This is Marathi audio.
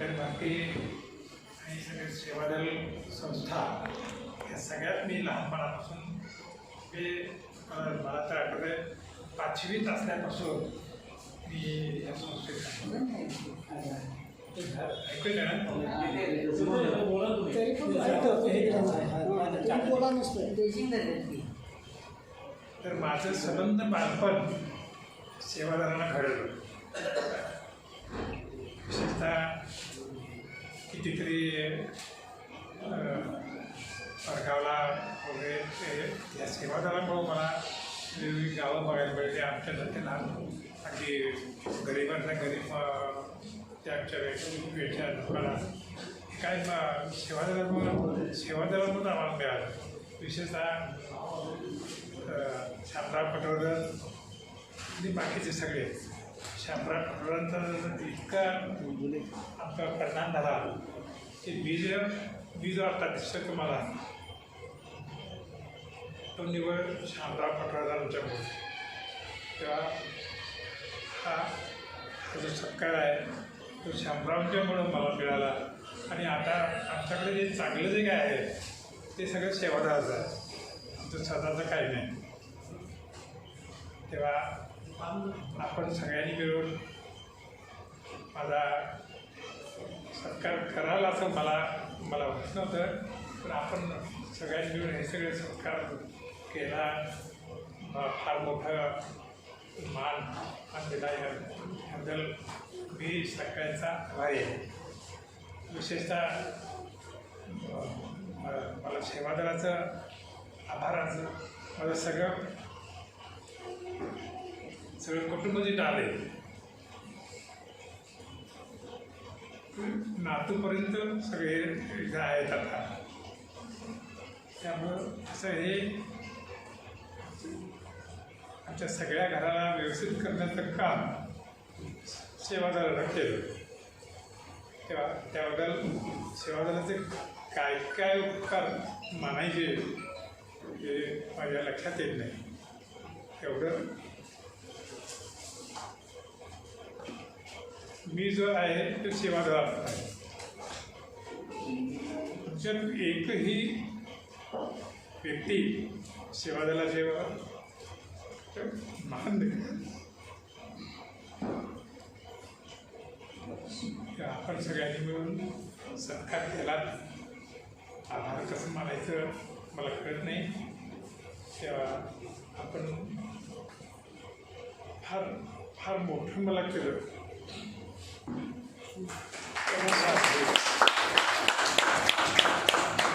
डॉक्टर भारती आणि सगळे सेवादल संस्था या सगळ्यात मी लहानपणापासून ते मला तर आठवतंय पाचवीत असल्यापासून मी या संस्थेत तर माझं संबंध बालपण सेवादारांना घडवलं विशेषतः कितीतरी परगावला वगैरे ते- या सेवादारांमुळं मला. वेगवेगळी गावं बघायला मिळते आमच्या ते लहान अगदी गरिबांना गरीब त्या आमच्या वेळ- वेळच्या दुकाना काय म- सेवादलांमुळं आम्हाला मिळालं. विशेषतः अं, शामराव पटवर्धन आणि बाकीचे सगळे. शामराव पटवर्धनचा इतका आमचा परिणाम झाला. की बीज बीज वाटतात दिसतं तुम्हाला. तो निवड शामराव आमच्याकडून तेव्हा हा जो सत्कार आहे तो शामरावच्यामुळं मला मिळाला. आणि आता आमच्याकडे जे चांगलं जे काय आहे ते सगळं सेवादाराचं आहे. आमचं स्वतःचं काही नाही. तेव्हा आपण सगळ्यांनी मिळून माझा सत्कार कराल असं मला मला वाटत नव्हतं पण आपण सगळ्यांनी मिळून हे सगळे सत्कार केला. फार मोठं मान मान दिला याबद्दल मी सगळ्यांचा आभारी आहे. विशेषतः मला मला सेवादलाचं आभाराचं माझं सगळं सगळं कुटुंब जे आले नातूपर्यंत सगळे इथं आहेत आता. त्यामुळं असं हे आमच्या सगळ्या घराला व्यवस्थित करण्याचं काम सेवादाराला केलं. तेव्हा त्याबद्दल सेवादाराचे काय काय उपकार मानायचे हे माझ्या लक्षात येत नाही. एवढं मी जो आहे तो सेवादार आहे. जर एकही व्यक्ती सेवादलाचे महान तर आपण सगळ्यांनी मिळून सत्कार केला आभार कसं मानायचं मला कळत नाही. तेव्हा आपण फार फार मोठं मला केलं.